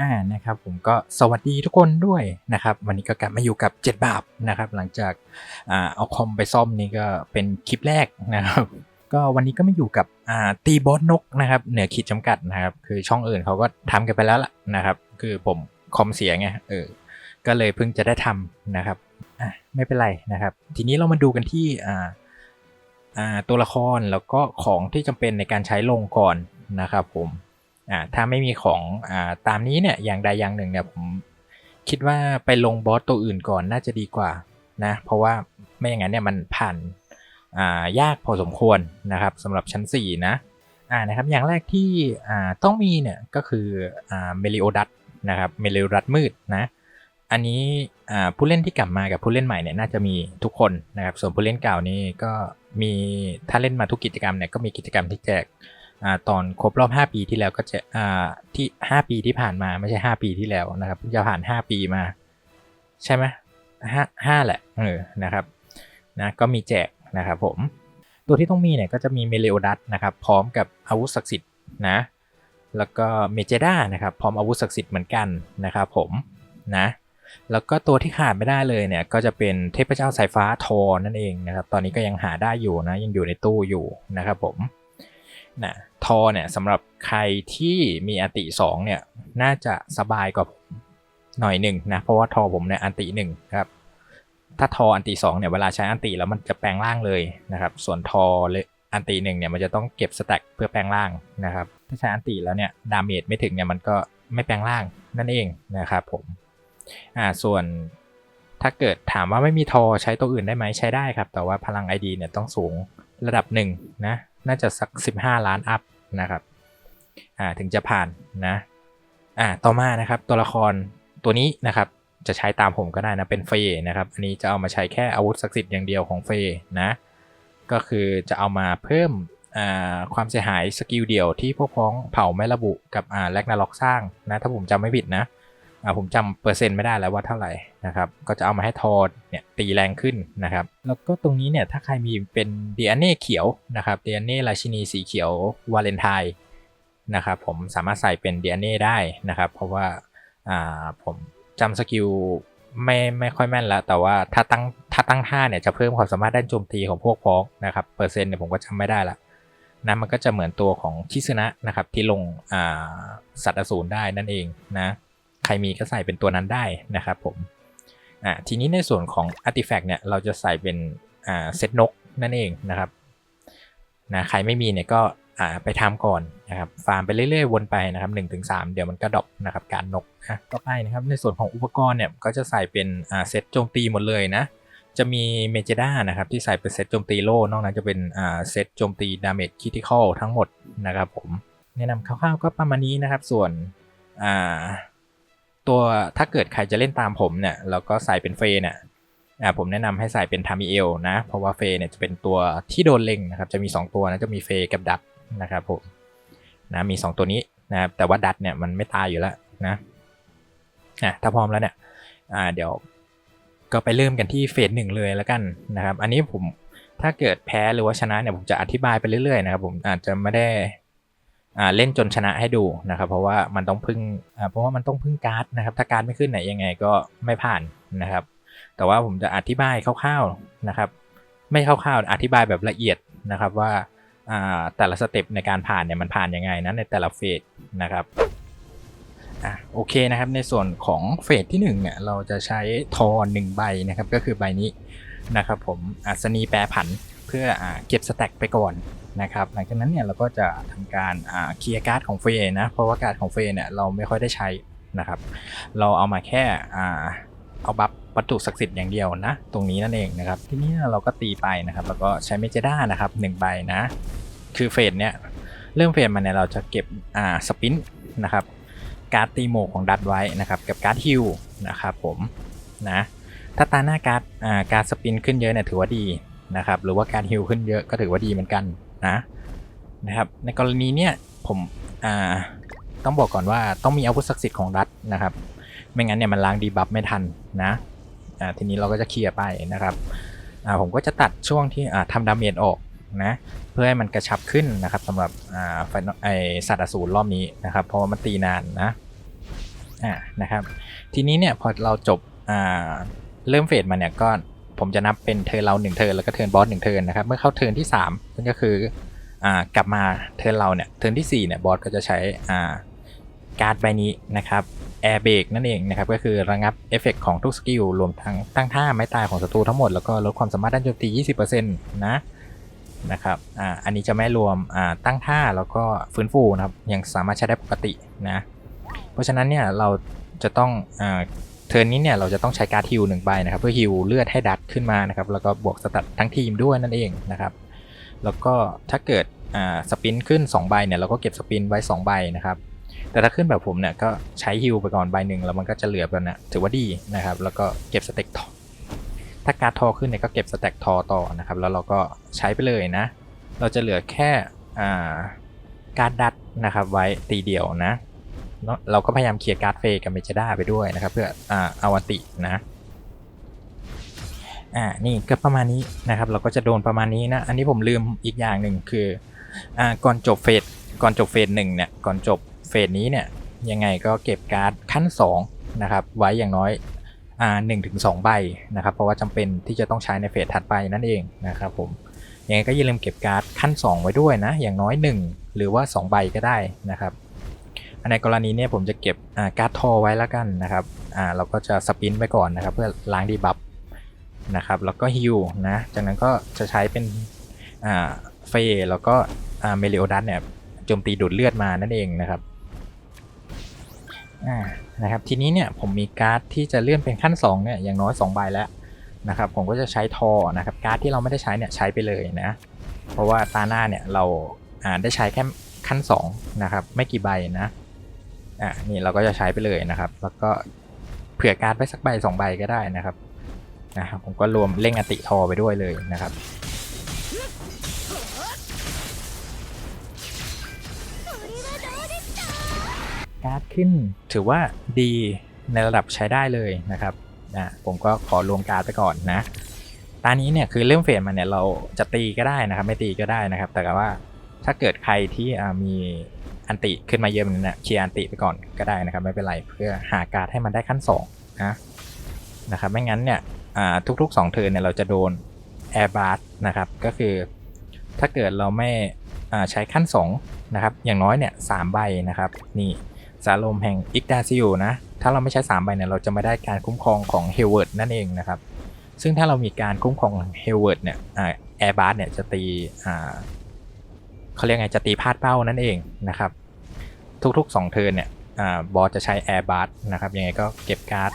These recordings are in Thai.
อ่านะครับผมก็สวัสดีทุกคนด้วยนะครับ วันนี้ก็กลับมาอยู่กับ 7 บาปนะครับ หลังจากอ่าเอาคอมไปซ่อมนี่ก็เป็นคลิปแรกนะครับ ก็วันนี้ก็มาอยู่กับอ่าตีบอสนกนะครับ เหนือขีดจำกัดนะครับ คือช่องอื่นเขาก็ทำกันไปแล้วล่ะนะครับ คือผมคอมเสียไงเออก็เลยเพิ่งจะได้ทำนะครับอะไม่เป็นไรนะครับ ทีนี้เรามาดูกันที่อ่าอ่าตัวละครแล้วก็ของที่จำเป็นในการใช้ลงก่อนนะครับผม อ่าถ้าไม่มีของอ่าตามนี้เนี่ยอย่างใดอย่างหนึ่งเนี่ยผมคิดว่าไปลงบอสตัวอื่นก่อนน่าจะดีกว่านะเพราะว่าไม่อย่างนั้นเนี่ยมันผ่านอ่ายากพอสมควรนะครับสำหรับชั้น 4 นะอ่านะครับอย่างแรกที่อ่าต้องมีเนี่ยก็คืออ่าเมลิโอดัตนะครับเมลิโอดัตมืดนะอันนี้ผู้เล่นที่กลับมากับผู้เล่นใหม่เนี่ยน่าจะมีทุกคนนะครับ ส่วนผู้เล่นเก่านี่ก็มีถ้าเล่นมาทุกกิจกรรมเนี่ยก็มีกิจกรรมที่แจก ตอนครบรอบ 5 ปีที่แล้วก็จะที่ 5 ปีที่ผ่านมาไม่ใช่ 5 ปีที่แล้วนะครับจะผ่าน 5 ปีมา ใช่ไหมห้าห้าแหละเออนะครับนะก็มีแจกนะครับผม ตัวที่ต้องมีเนี่ยก็จะมีเมเลโอดัสนะครับพร้อมกับอาวุธศักดิ์สิทธิ์นะแล้วก็เมเจด้านะครับพร้อมอาวุธศักดิ์สิทธิ์เหมือนกันนะครับผมนะแล้วก็ตัวที่ขาดไม่ได้เลยเนี่ยก็จะเป็นเทพเจ้าสายฟ้าทอนั่นเองนะครับตอนนี้ก็ยังหาได้อยู่นะยังอยู่ในตู้อยู่นะครับผม นะทอเนี่ยสำหรับใครที่มีอันติ2เนี่ยน่าจะสบายกว่าหน่อยหนึ่งนะเพราะว่าทอผมเนี่ยอันติหนึ่งครับถ้าทออันติ2เนี่ยเวลาใช้อันติแล้วมันจะแปลงร่างเลยนะครับส่วนทออันติหนึ่งเนี่ยมันจะต้องเก็บสแต็กเพื่อแปลงร่างนะครับถ้าใช้อันติแล้วเนี่ยดาเมจไม่ถึงเนี่ยมันก็ไม่แปลงร่างนั่นเองนะครับผมอ่าส่วนถ้าเกิดถามว่าไม่มีทอใช้ตัวอื่นได้ไหมใช้ได้ครับ แต่ว่าพลัง ID เนี่ยต้องสูงระดับหนึ่งนะ น่าจะสัก 15 ล้านอัพนะครับอ่าถึงจะผ่านนะอ่าต่อมานะครับตัวละครตัวนี้นะครับจะใช้ตามผมก็ได้นะเป็นเฟยนะครับอันนี้จะเอามาใช้แค่อาวุธศักดิ์สิทธิ์อย่างเดียวของเฟยนะก็คือจะเอามาเพิ่มความเสียหายสกิลเดียวที่พวกพ้องเผ่าไม่ระบุกับแลกนาล็อกสร้างนะถ้าผมจำไม่ผิดนะ ผมจำเปอร์เซ็นต์ไม่ได้แล้วว่าเท่าไหร่นะครับ ก็จะเอามาให้ทอเนี่ยตีแรงขึ้นนะครับ แล้วก็ตรงนี้เนี่ยถ้าใครมีเป็นเดียเน่เขียวนะครับเดียเน่ราชินีสีเขียววาเลนไทน์นะครับผมสามารถใส่เป็นเดียเน่ได้นะครับ เพราะว่าอ่าผมจำสกิลไม่ไม่ค่อยแม่นแล้วแต่ว่าถ้าตั้งถ้าตั้งท่าเนี่ยจะเพิ่มความสามารถด้านโจมตีของพวกพ้องนะครับเปอร์เซ็นต์เนี่ยผมก็จำไม่ได้ละนะมันก็จะเหมือนตัวของชิซึนะนะครับที่ลงอ่าสัตว์อสูรได้นั่นเองนะ ใครมีก็ใส่เป็นตัวนั้นได้นะครับผมอ่าทีนี้ในส่วนของ Artifact เนี่ยเราจะใส่เป็นอ่าเซตนกนั่นเองนะครับนะใครไม่มีเนี่ยก็อ่าไปทำก่อนนะครับฟาร์มไปเรื่อยๆวนไปนะครับ1-3ถึงเดี๋ยวมันก็ดรอปนะครับการนกนะต่อไปนะครับในส่วนของอุปกรณ์เนี่ยก็จะใส่เป็นอ่าเซตโจมตีหมดเลยนะจะมีเมเจด้านะครับที่ใส่เป็นเซตโจมตีโล่นอกนั้นจะเป็นอ่าเซตโจมตีดาเมจคิทิคอลทั้งหมดนะครับผมแนะนำคร่าวๆก็ประมาณนี้นะครับส่วนอ่า ตัวถ้าเกิดใครจะเล่นตามผมเนี่ยแล้วก็ใส่เป็นเฟย์เนี่ยอ่าผมแนะนำให้ใส่เป็นทามิเอลนะ เพราะว่าเฟย์เนี่ยจะเป็นตัวที่โดนเล็งนะครับ จะมี 2 ตัวนะจะมีเฟย์กับดัตนะครับผมนะมี 2 ตัวนี้นะครับแต่ว่าดัตเนี่ยมันไม่ตายอยู่แล้วนะอะถ้าพร้อมแล้วเนี่ยอ่าเดี๋ยวก็ไปเริ่มกันที่เฟสหนึ่งเลยแล้วกันนะครับ อันนี้ผมถ้าเกิดแพ้หรือว่าชนะเนี่ยผมจะอธิบายไปเรื่อยๆนะครับผมอาจจะไม่ได้ เล่นจนชนะให้ดูนะครับ เพราะว่ามันต้องพึ่งเพราะว่ามันต้องพึ่งการ์ดนะครับ ถ้าการ์ดไม่ขึ้นไหนยังไงก็ไม่ผ่านนะครับ แต่ว่าผมจะอธิบายคร่าวๆนะครับ ไม่คร่าวๆอธิบายแบบละเอียดนะครับว่าแต่ละสเต็ปในการผ่านเนี่ยมันผ่านยังไงนะในแต่ละเฟสนะครับอะโอเคนะครับในส่วนของเฟสที่1เนี่ยเราจะใช้ทอหนึ่งใบนะครับก็คือใบนี้นะครับผมอัศนีแปรผันเพื่ออเก็บสแต็กไปก่อน นะครับหลังจากนั้นเนี่ยเราก็จะทำการเคลียร์การ์ดของเฟยนะเพราะว่าการ์ดของเฟยเนี่ยเราไม่ค่อยได้ใช้นะครับ เราเอามาแค่เอาบัฟวัตถุศักดิ์สิทธิ์อย่างเดียวนะ ตรงนี้นั่นเองนะครับ ทีนี้เราก็ตีไปนะครับ แล้วก็ใช้เมเจด้านะครับหนึ่งใบนะ คือเฟสเนี่ยเริ่มเฟสมาเนี่ยเราจะเก็บอ่าสปินนะครับการ์ดตีโมของดัตไว้นะครับกับการ์ดฮิลนะครับผมนะถ้าตาหน้าการ์ดอ่าการสปินขึ้นเยอะเนี่ยถือว่าดีนะครับหรือว่าการฮิลขึ้นเยอะก็ถือว่าดีเหมือนกัน นะนะครับ ในกรณีเนี้ยผมอ่าต้องบอกก่อนว่าต้องมีอาวุธศักดิ์สิทธิ์ของรัฐนะครับ ไม่งั้นเนี่ยมันล้างดีบัฟไม่ทันนะอ่าทีนี้เราก็จะเคลียร์ไปนะครับอ่าผมก็จะตัดช่วงที่อ่าทำดาเมจออกนะเพื่อให้มันกระชับขึ้นนะครับสำหรับอ่าไฟไอสัตว์อสูรรอบนี้นะครับ เพราะว่ามันตีนานนะอ่านะครับ ทีนี้เนี่ยพอเราจบอ่าเริ่มเฟสมาเนี่ยก็ ผมจะนับเป็นเทิร์นเราหนึ่งเทิร์นแล้วก็เทิร์นบอสหนึ่งเทิร์นนะครับ เมื่อเข้าเทิร์นที่3นั่นก็คืออ่ากลับมาเทิร์นเราเนี่ยเทิร์นที่4เนี่ยบอสก็จะใช้อ่าการ์ดใบนี้นะครับแอร์เบรกนั่นเองนะครับก็คือระงับเอฟเฟกของทุกสกิลรวมทั้งตั้งท่าไม้ตายของศัตรูทั้งหมด แล้วก็ลดความสามารถด้านโจมตี 20%นะนะครับอ่าอันนี้จะไม่รวมอ่าตั้งท่าแล้วก็ฟื้นฟูนะครับยังสามารถใช้ได้ปกตินะเพราะฉะนั้นเนี่ยเราจะต้องอ่า เทิร์นนี้เนี่ยเราจะต้องใช้การ์ดฮิลหนึ่งใบนะครับเพื่อฮิลเลือดให้ดัดขึ้นมานะครับแล้วก็บวกสตัดทั้งทีมด้วยนั่นเองนะครับแล้วก็ถ้าเกิดอ่าสปินขึ้น2ใบเนี่ยเราก็เก็บสปินไว้2ใบนะครับแต่ถ้าขึ้นแบบผมเนี่ยก็ใช้ฮิลไปก่อนใบหนึ่งแล้วมันก็จะเหลือแบบนี้ถือว่าดีนะครับแล้วก็เก็บสเต็กทอถ้าการ์ดทอขึ้นเนี่ยก็เก็บสเต็กทอต่อนะครับแล้วเราก็ใช้ไปเลยนะ เราจะเหลือแค่อ่าการดดัดนะครับไว้ตีเดียวนะ เนอะเราก็พยายามเคลียร์การ์ดเฟย์กับเมจด้าไปด้วยนะครับ เพื่ออ่าอวตินะอ่านี่ก็ประมาณนี้นะครับ เราก็จะโดนประมาณนี้นะ อันนี้ผมลืมอีกอย่างหนึ่งคืออ่าก่อนจบเฟสก่อนจบเฟสหนึ่งเนี่ยก่อนจบเฟสนี้เนี่ยยังไงก็เก็บการ์ดขั้น2นะครับไว้อย่างน้อยอ่าหนึ่งถึงสองใบนะครับ เพราะว่าจำเป็นที่จะต้องใช้ในเฟสถัดไปนั่นเองนะครับผมยังไงก็อย่าลืมเก็บการ์ดขั้น 2 ไว้ด้วยนะ อย่างน้อย 1 หรือว่า 2 ใบก็ได้นะครับ ในกรณีนี้ผมจะเก็บอ่าการ์ดทอไว้แล้วกันนะครับเราก็จะสปินไปก่อนนะครับ เพื่อล้างดีบัฟนะครับแล้วก็ฮิลนะจากนั้นก็จะใช้เป็นเฟย์แล้วก็เมลิโอดัสเนี่ยโจมตีดูดเลือดมานั่นเองนะครับนะครับทีนี้เนี่ยผมมีการ์ดที่จะเลื่อนเป็นขั้น2เนี่ยอย่างน้อย2ใบแล้วนะครับผมก็จะใช้ทอนะครับการ์ดที่เราไม่ได้ใช้เนี่ยใช้ไปเลยนะเพราะว่าตาหน้าเนี่ยเราอ่าได้ใช้แค่ขั้น2นะครับไม่กี่ใบนะ อะนี่เราก็จะใช้ไปเลยนะครับ แล้วก็เผื่อการ์ดไว้สักใบสองใบก็ได้นะครับนะครับผมก็รวมเร่งอติทอไปด้วยเลยนะครับการ์ดขึ้นถือว่าดีในระดับใช้ได้เลยนะครับนะผมก็ขอรวมการ์ดไปก่อนนะตอนนี้เนี่ยคือเริ่มเฟสมาเนี่ยเราจะตีก็ได้นะครับ ไม่ตีก็ได้นะครับ แต่ว่าถ้าเกิดใครที่อ่ามี อันติขึ้นมาเยอะเนี่ยเคลียร์อันติไปก่อนก็ได้นะครับ ไม่เป็นไรเพื่อหาการ์ดให้มันได้ขั้น2นะนะครับไม่งั้นเนี่ยทุกๆ2เทิร์นเนี่ยเราจะโดนแอร์บาร์นะครับก็คือถ้าเกิดเราไม่ใช้ขั้น2นะครับอย่างน้อยเนี่ยสามใบนะครับนี่สารลมแห่งอิกดาซิโอนะถ้าเราไม่ใช้3ใบเนี่ยเราจะไม่ได้การคุ้มครองของเฮลเวิร์ดนั่นเองนะครับซึ่งถ้าเรามีการคุ้มครองเฮลเวิร์ดเนี่ยแอร์บาร์เนี่ยจะตีเขาเรียกไงจะตีพลาดเป้านั่นเองนะครับ ทุกๆ 2 เทิร์นเนี่ยบอสจะใช้แอร์บาร์นะครับยังไงก็เก็บการ์ด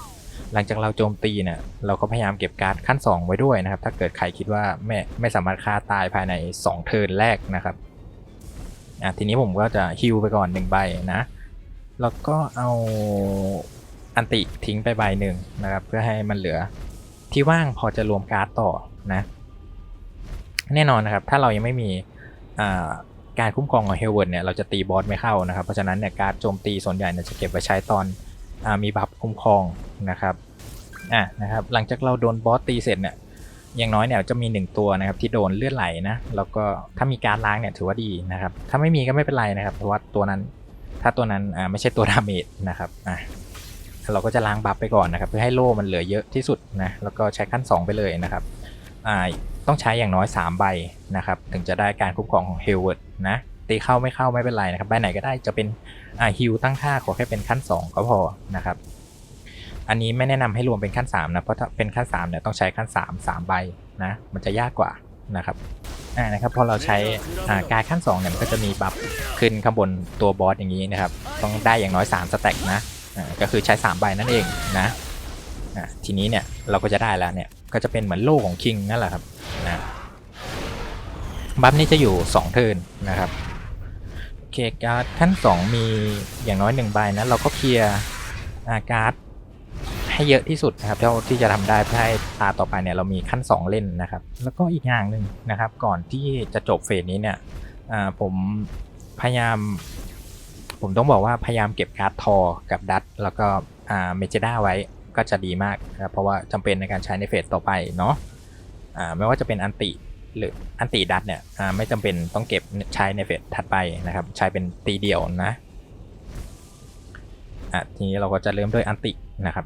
หลังจากเราโจมตีเนี่ยเราก็พยายามเก็บการ์ดขั้น 2 ไว้ด้วยนะครับ ถ้าเกิดใครคิดว่าไม่ไม่สามารถฆ่าตายภายใน 2 เทิร์นแรกนะครับอะทีนี้ผมก็จะฮิลไปก่อน1ใบนะแล้วก็เอาอันติทิ้งไปใบหนึ่งนะครับ เพื่อให้มันเหลือที่ว่างพอจะรวมการ์ดต่อนะ แน่นอนนะครับ ถ้าเรายังไม่มีอ่า การคุ้มครองของเฮลเวิร์ดเนี่ยเราจะตีบอสไม่เข้านะครับ เพราะฉะนั้นเนี่ยการโจมตีส่วนใหญ่เนี่ยจะเก็บไว้ใช้ตอนอมีบัฟคุ้มครองนะครับอะนะครับหลังจากเราโดนบอสตีเสร็จเนี่ยอย่างน้อยเนี่ยจะมี 1 ตัวนะครับที่โดนเลือดไหลนะแล้วก็ถ้ามีการล้างเนี่ยถือว่าดีนะครับถ้าไม่มีก็ไม่เป็นไรนะครับ เพราะว่าตัวนั้นถ้าตัวนั้นอ่าไม่ใช่ตัวดาเมจนะครับอะเราก็จะล้างบัฟไปก่อนนะครับ เพื่อให้โล่มันเหลือเยอะที่สุดนะแล้วก็ใช้ขั้น 2 ไปเลยนะครับอ่า ต้องใช้อย่างน้อย 3 ใบนะครับ ถึงจะได้การคุ้มครองของเฮลเวิร์ดนะ ตีเข้าไม่เข้าไม่เป็นไรนะครับ ใบไหนก็ได้จะเป็นอ่าฮิลตั้งท่าขอแค่เป็นขั้น 2 ก็พอนะครับ อันนี้ไม่แนะนำให้รวมเป็นขั้น3นะ เพราะถ้าเป็นขั้น3เนี่ยต้องใช้ขั้น 3 3 ใบนะ มันจะยากกว่านะครับอ่านะครับพอเราใช้อ่าการขั้น2เนี่ยมันก็จะมีบัฟขึ้นข้างบนตัวบอสอย่างนี้นะครับ ต้องได้อย่างน้อย 3 สแต็กนะอ่าก็คือใช้ 3 ใบนั่นเองนะอ่าทีนี้เนี่ยเราก็จะได้แล้วเนี่ย ก็จะเป็นเหมือนโล่ของคิงนั่นแหละครับนะบัฟนี้จะอยู่ 2 เทิร์นนะครับโอเคการ์ดขั้น 2 มีอย่างน้อย1ใบนะเราก็เคลียร์อาการ์ดให้เยอะที่สุดนะครับเท่าที่จะทำได้เพื่อให้ตาต่อไปเนี่ยเรามีขั้น 2 เล่นนะครับ แล้วก็อีกอย่างหนึ่งนะครับ ก่อนที่จะจบเฟสนี้เนี่ยผมพยายาม ผมต้องบอกว่าพยายามเก็บการ์ดทอกับดัตแล้วก็อ่าเจด้าไว้ ก็จะดีมากนะครับเพราะว่าจำเป็นในการใช้ในเฟสต่อไปเนาะอ่าไม่ว่าจะเป็นอันติหรืออันติดัตเนี่ยอ่าไม่จำเป็นต้องเก็บใช้ในเฟสถัดไปนะครับ ใช้เป็นตีเดียวนะอะทีนี้เราก็จะเริ่มด้วยอันตินะครับ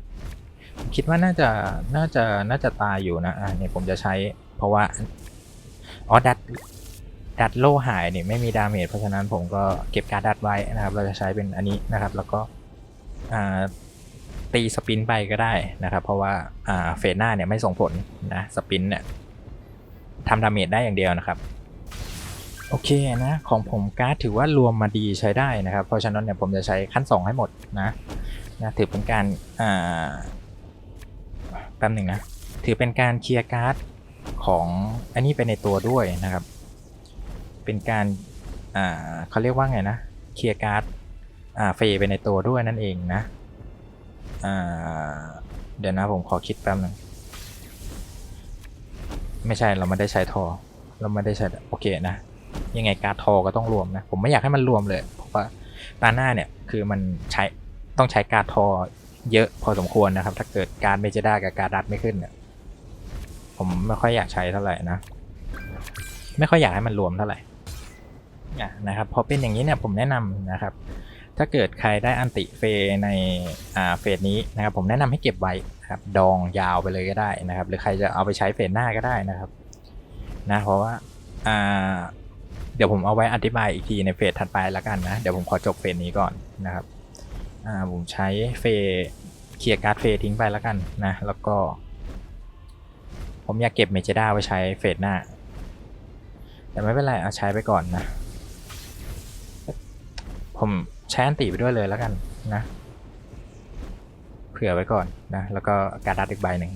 คิดว่าน่าจะน่าจะน่าจะตายอยู่นะอะเนี่ยผมจะใช้เพราะว่าอ๋อดัดดัดโลหายเนี่ยไม่มีดาเมจเพราะฉะนั้นผมก็เก็บการดดัดไว้นะครับ เราจะใช้เป็นอันนี้นะครับ แล้วก็อ่า ตีสปินไปก็ได้นะครับ เพราะว่าเฟสหน้าเนี่ยไม่ส่งผลนะสปินเนี่ยทำดาเมจได้อย่างเดียวนะครับ โอเคนะของผมการ์ดถือว่ารวมมาดีใช้ได้นะครับ เพราะฉะนั้นเนี่ยผมจะใช้ขั้น 2 ให้หมดนะนะถือเป็นการอ่าแป๊บหนึ่งนะถือเป็นการเคลียร์การ์ดของอันนี้ไปในตัวด้วยนะครับ เป็นการอ่าเขาเรียกว่าไงนะเคลียร์การ์ดอ่าเฟย์ไปในตัวด้วยนั่นเองนะ อ่า เดี๋ยวนะผมขอคิดแป๊บหนึ่งไม่ใช่เราไม่ได้ใช้ทอ เราไม่ได้ใช้โอเคนะ ยังไงการ์ดทอก็ต้องรวมนะ ผมไม่อยากให้มันรวมเลย เพราะว่าตาหน้าเนี่ยคือมันใช้ต้องใช้การ์ดทอเยอะพอสมควรนะครับ ถ้าเกิดการเมเจด้ากับการดัดไม่ขึ้นเนี่ยผมไม่ค่อยอยากใช้เท่าไหร่นะ ไม่ค่อยอยากให้มันรวมเท่าไหร่อะนะครับพอเป็นอย่างนี้เนี่ยผมแนะนำนะครับ ถ้าเกิดใครได้อันติเฟในอ่าเฟสนี้นะครับผมแนะนำให้เก็บไว้ครับดองยาวไปเลยก็ได้นะครับ หรือใครจะเอาไปใช้เฟสหน้าก็ได้นะครับนะเพราะว่าอ่าเดี๋ยวผมเอาไว้อธิบายอีกทีในเฟสถัดไปล้วกันนะ เดี๋ยวผมขอจบเฟสนี้ก่อนนะครับอ่าผมใช้เฟสเคลียร์การ์ดเฟสทิ้งไปล้วกันนะแล้วก็ ผมอยากเก็บเมจิด้าไว้ใช้เฟสหน้า แต่ไม่เป็นไรเอาใช้ไปก่อนนะผม ใช้นติไปด้วยเลยแล้วกันนะ เผื่อไว้ก่อนนะ แล้วก็การ์ดอีกใบหนึ่ง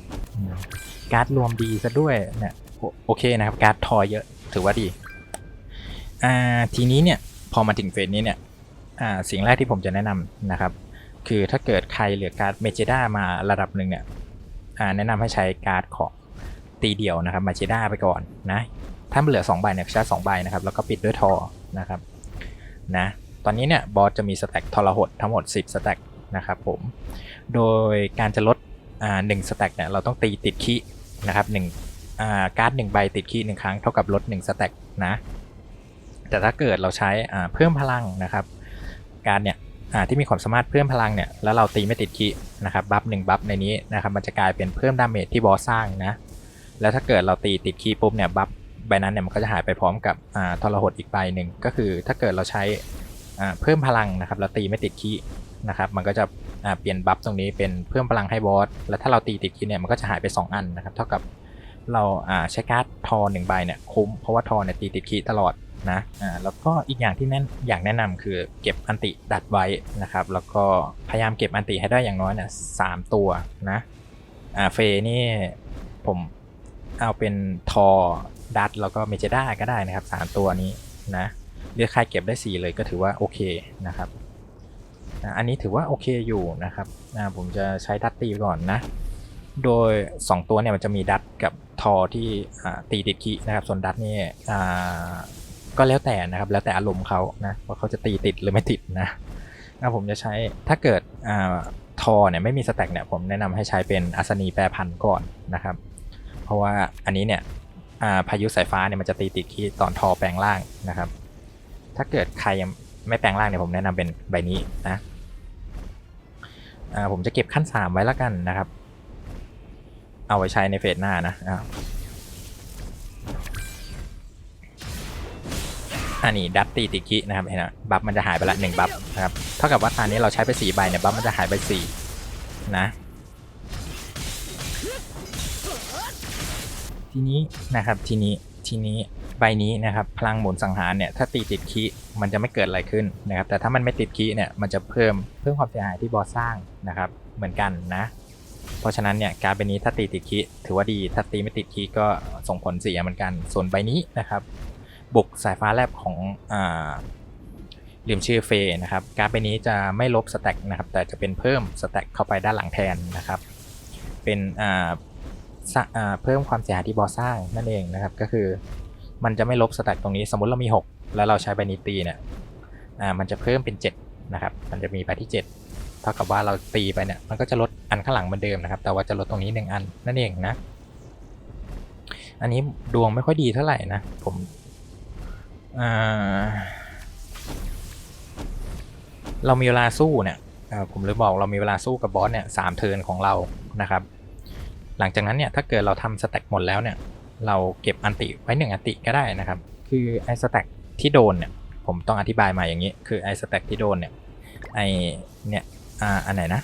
การ์ดรวมดีซะด้วยเนี่ยโอเคนะครับการ์ดทอยเยอะถือว่าดีอ่าทีนี้เนี่ยพอมาถึงเฟสนี้เนี่ยอ่าสิ่งแรกที่ผมจะแนะนำนะครับ คือถ้าเกิดใครเหลือการ์ดเมเจด้ามาระดับหนึ่งเนี่ยอ่าแนะนำให้ใช้การ์ดของตีเดี่ยวนะครับมาจิด้าไปก่อนนะถ้ามันเหลือ2ใบเนี่ยใช้สองใบนะครับแล้วก็ปิดด้วยทอนะครับนะ ตอนนี้เนี่ยบอสจะมีสแต็กทรหดทั้งหมด 10สแต็กนะครับผม โดยการจะลดอ่าหนึ่งสแต็กเนี่ยเราต้องตีติดคีนะครับหนึ่งอ่าการ์ดหนึ่งใบติดคีหนึ่งครั้งเท่ากับลด1สแต็กนะ แต่ถ้าเกิดเราใช้อ่าเพิ่มพลังนะครับ การเนี่ยอ่าที่มีความสามารถเพิ่มพลังเนี่ยแล้วเราตีไม่ติดคีนะครับบัฟหนึ่งบัฟในนี้นะครับมันจะกลายเป็นเพิ่มดาเมจที่บอสสร้างนะ แล้วถ้าเกิดเราตีติดคีปุ๊บเนี่ยบัฟใบนั้นเนี่ยมันก็จะหายไปพร้อมกับอ่าทรหดอีกใบหนึ่งก็คือถ้าเกิดเราใช้ เพิ่มพลังนะครับ เราตีไม่ติดคีนะครับ มันก็จะเปลี่ยนบัฟตรงนี้เป็นเพิ่มพลังให้บอส แล้วถ้าเราตีติดคีเนี่ยมันก็จะหายไป 2 อันนะครับ เท่ากับเราใช้การ์ดทอหนึ่งใบเนี่ยคุ้ม เพราะว่าทอเนี่ยตีติดคีตลอดนะแล้วก็อีกอย่างที่แน่นอยากแนะนำคือเก็บอันติดัดไว้นะครับ แล้วก็พยายามเก็บอันติให้ได้อย่างน้อยเนี่ยสามตัวนะอ่าเฟนี่ผมเอาเป็นทอดัดแล้วก็เมเจด้าก็ได้นะครับสามตัวนี้นะ เลือกใครเก็บได้สี่เลยก็ถือว่าโอเคนะครับ อันนี้ถือว่าโอเคอยู่นะครับผมจะใช้ดัดตีก่อนนะ โดย 2 ตัวเนี่ยมันจะมีดัตกับทอที่ตีติดคีนะครับ ส่วนดัตนี่อ่าก็แล้วแต่นะครับ แล้วแต่อารมณ์เขานะว่าเขาจะตีติดหรือไม่ติดนะนะผมจะใช้ถ้าเกิดอทอเนี่ยไม่มีสแต็กเนี่ยผมแนะนำให้ใช้เป็นอัศนีแปรพันธ์ก่อนนะครับ เพราะว่าอันนี้เนี่ยพายุสายฟ้าเนี่ยมันจะตีติดคีตอนทอแปลงร่างนะครับ ถ้าเกิดใครยังไม่แปลงร่างเนี่ยผมแนะนำเป็นใบนี้นะผมจะเก็บขั้น 3 ไว้แล้วกันนะครับ เอาไว้ใช้ในเฟสหน้านะอ่าอันนี้ดัตตีติกินะครับเห็นไหมบัฟมันจะหายไปละหนึ่งบัฟนะครับเท่ากับว่าตอนนี้เราใช้ไปสี่ใบเนี่ยบัฟมันจะหายไปสี่นะทีนี้นะครับทีนี้ทีนี้ ใบนี้นะครับพลังหมุนสังหารเนี่ยถ้าตีติดคีมันจะไม่เกิดอะไรขึ้นนะครับแต่ถ้ามันไม่ติดคีเนี่ยมันจะเพิ่มเพิ่มความเสียหายที่บอสสร้างนะครับเหมือนกันนะ เพราะฉะนั้นเนี่ยการ์ดใบนี้ถ้าตีติดคีถือว่าดีถ้าตีไม่ติดคีก็ส่งผลเสียเหมือนกัน ส่วนใบนี้นะครับบุกสายฟ้าแลบของอ่าลืมชื่อเฟย์นะครับการ์ดใบนี้จะไม่ลบสแต็กนะครับแต่จะเป็นเพิ่มสแต็กเข้าไปด้านหลังแทนนะครับเป็นอ่าเพิ่มความเสียหายที่บอสสร้างนั่นเองนะครับก็คือ มันจะไม่ลบสแต็กตรงนี้ สมมติเรามี 6 แล้วเราใช้ใบนี้ตีเนี่ยอ่ามันจะเพิ่มเป็น 7 นะครับ มันจะมีใบที่ 7 เท่ากับว่าเราตีไปเนี่ย มันก็จะลดอันข้างหลังเหมือนเดิมนะครับ แต่ว่าจะลดตรงนี้หนึ่งอันนั่นเองนะ อันนี้ดวงไม่ค่อยดีเท่าไหร่นะ ผมอ่าเรามีเวลาสู้เนี่ยผมเลยบอกเรามีเวลาสู้กับบอสเนี่ยสามเทิร์นของเรานะครับ หลังจากนั้นเนี่ยถ้าเกิดเราทำสแต็กหมดแล้วเนี่ย เราเก็บอันติไว้หนึ่งอันติก็ได้นะครับ คือไอ้สแต็กที่โดนเนี่ย ผมต้องอธิบายมาอย่างนี้ คือไอ้สแต็กที่โดนเนี่ย ไอเนี่ย อ่า อันไหนนะ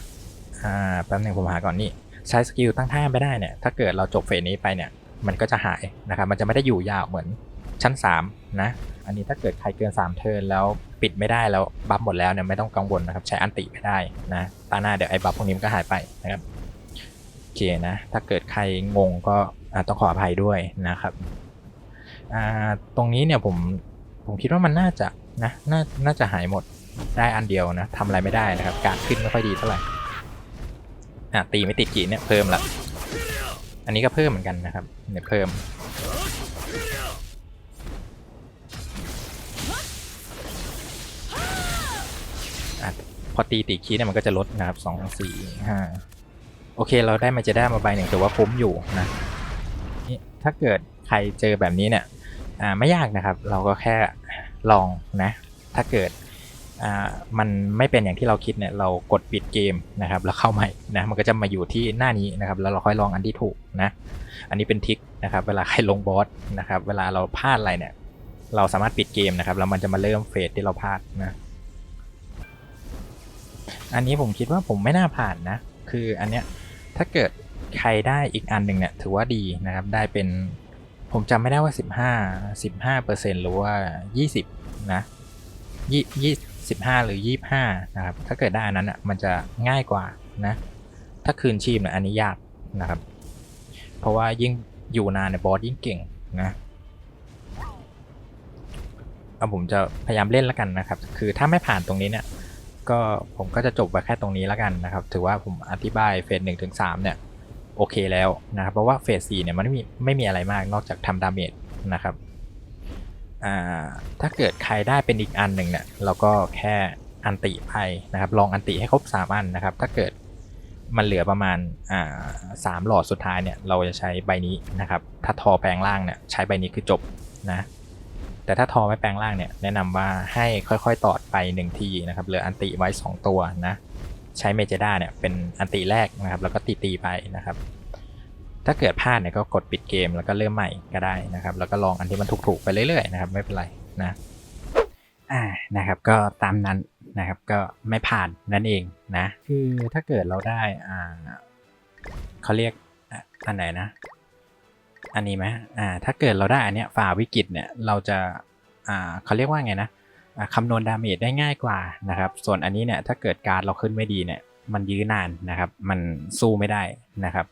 อ่า แป๊บนึงผมหาก่อนนี่ ใช้สกิลตั้งท่าไปได้เนี่ย ถ้าเกิดเราจบเฟสนี้ไปเนี่ย มันก็จะหายนะครับ มันจะไม่ได้อยู่ยาวเหมือนชั้น 3 นะ อันนี้ถ้าเกิดใครเกิน 3 เทิร์นแล้วปิดไม่ได้แล้วบัฟหมดแล้วเนี่ยไม่ต้องกังวลนะครับ ใช้อันติไม่ได้นะตาหน้าเดี๋ยวไอ้บัฟพวกนี้มันก็หายไปนะครับโอเคนะ ถ้าเกิดใครงงก็ ต้องขออภัยด้วยนะครับอ่าตรงนี้เนี่ยผมผมคิดว่ามันน่าจะนะน่าน่าจะหายหมดได้อันเดียวนะทำอะไรไม่ได้นะครับ การขึ้นไม่ค่อยดีเท่าไหร่อะตีไม่ติดกีเนี่ยเพิ่มละอันนี้ก็เพิ่มเหมือนกันนะครับเนี่ยเพิ่มอะพอตีตีคีเนี่ยมันก็จะลดนะครับสองสี่ห้าโอเคเราได้มาจะได้มาใบหนึ่งแต่ว่าคุ้มอยู่นะ ถ้าเกิดใครเจอแบบนี้เนี่ยไม่ยากนะครับ เราก็แค่ลองนะ ถ้าเกิดมันไม่เป็นอย่างที่เราคิดเนี่ยเรากดปิดเกมนะครับแล้วเข้าใหม่นะมันก็จะมาอยู่ที่หน้านี้นะครับแล้วเราค่อยลองอันที่ถูกนะอันนี้เป็นทริคนะครับเวลาใครลงบอสนะครับเวลาเราพลาดอะไรเนี่ยเราสามารถปิดเกมนะครับแล้วมันจะมาเริ่มเฟสที่เราพลาดนะอันนี้ผมคิดว่าผมไม่น่าผ่านนะคืออันเนี้ยถ้าเกิด ใครได้อีกอันหนึ่งเนี่ยถือว่าดีนะครับ ได้เป็นผมจำไม่ได้ว่า 15 15เปอร์เซ็นต์หรือว่า 20 นะยี่ยี่สิบห้าหรือ25นะครับ ถ้าเกิดได้อันนั้นอะมันจะง่ายกว่านะ ถ้าคืนชีพเนี่ยอันนี้ยากนะครับ เพราะว่ายิ่งอยู่นานในยบอสยิ่งเก่งนะเอาผมจะพยายามเล่นแล้วกันนะครับ คือถ้าไม่ผ่านตรงนี้เนี่ย ก็ผมก็จะจบไว้แค่ตรงนี้แล้วกันนะครับ ถือว่าผมอธิบายเฟสหนึ่งถึงสามเนี่ย โอเคแล้วนะครับเพราะว่าเฟสสี่เนี่ยมันไม่มีไม่มีอะไรมากนอกจากทำดาเมจนะครับอ่าถ้าเกิดใครได้เป็นอีกอันหนึ่งเนี่ยเราก็แค่อันติไปนะครับ ลองอันติให้ครบสามอันนะครับ ถ้าเกิดมันเหลือประมาณอ่าสามหลอดสุดท้ายเนี่ยเราจะใช้ใบนี้นะครับ ถ้าทอแปลงล่างเนี่ยใช้ใบนี้คือจบนะแต่ถ้าทอไม่แปลงร่างเนี่ยแนะนำว่าให้ค่อยๆ ตอดไป1ทีนะครับเหลืออันติไว้ 2 ตัวนะ ใช้เมเจด้าเนี่ยเป็นอันติแรกนะครับ แล้วก็ตีตีๆไปนะครับ ถ้าเกิดพลาดเนี่ยก็กดปิดเกมแล้วก็เริ่มใหม่ก็ได้นะครับ แล้วก็ลองอันที่มันถูกๆไปเรื่อยๆนะครับไม่เป็นไรนะอ่านะครับก็ตามนั้นนะครับก็ไม่ผ่านนั่นเองนะคือถ้าเกิดเราได้อ่าเขาเรียกอะอันไหนนะ อันนี้ไหมอ่าถ้าเกิดเราได้อันเนี้ยฝ่าวิกฤตเนี่ยเราจะอ่าเขาเรียกว่าไงนะอ่า คำนวณดาเมจได้ง่ายกว่านะครับ ส่วนอันนี้เนี่ยถ้าเกิดการเราขึ้นไม่ดีเนี่ยมันยื้อนานนะครับ มันสู้ไม่ได้นะครับ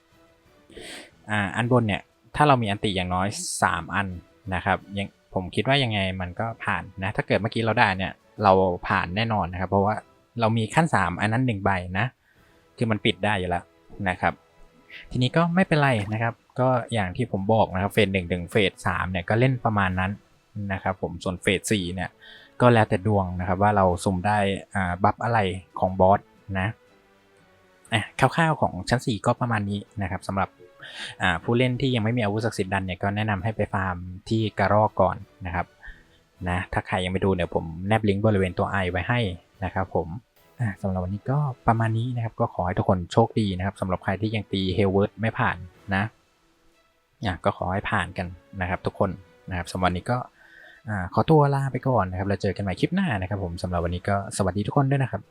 อ่าอันบนเนี่ยถ้าเรามีอันติอย่างน้อย 3 อันนะครับยังผมคิดว่ายังไงมันก็ผ่านนะถ้าเกิดเมื่อกี้เราได้เนี่ยเราผ่านแน่นอนนะครับ เพราะว่าเรามีขั้น 3 อันนั้น1ใบนะ คือมันปิดได้อยู่แล้วนะครับ ทีนี้ก็ไม่เป็นไรนะครับ ก็อย่างที่ผมบอกนะครับเฟสหนึ่งถึงเฟสสามเนี่ยก็เล่นประมาณนั้นนะครับ ผมส่วนเฟสสี่เนี่ย ก็แล้วแต่ดวงนะครับว่าเราสุ่มได้บัฟอะไรของบอสนะอะคร่าวๆของชั้น 4 ก็ประมาณนี้นะครับสำหรับผู้เล่นที่ยังไม่มีอาวุธศักดิ์สิทธิ์ดันเนี่ยก็แนะนำให้ไปฟาร์มที่กระรอกก่อนนะครับนะถ้าใครยังไม่ดูเนี่ยผมแนบลิงก์บริเวณตัวไอไว้ให้นะครับผมสำหรับวันนี้ก็ประมาณนี้นะครับก็ขอให้ทุกคนโชคดีนะครับสำหรับใครที่ยังตีเฮลเวิร์ดไม่ผ่านนะอะก็ขอให้ผ่านกันนะครับทุกคนนะครับสำหรับวันนี้ก็ ขอตัวลาไปก่อนนะครับ แล้วเจอกันใหม่คลิปหน้านะครับผมสำหรับวันนี้ก็สวัสดีทุกคนด้วยนะครับ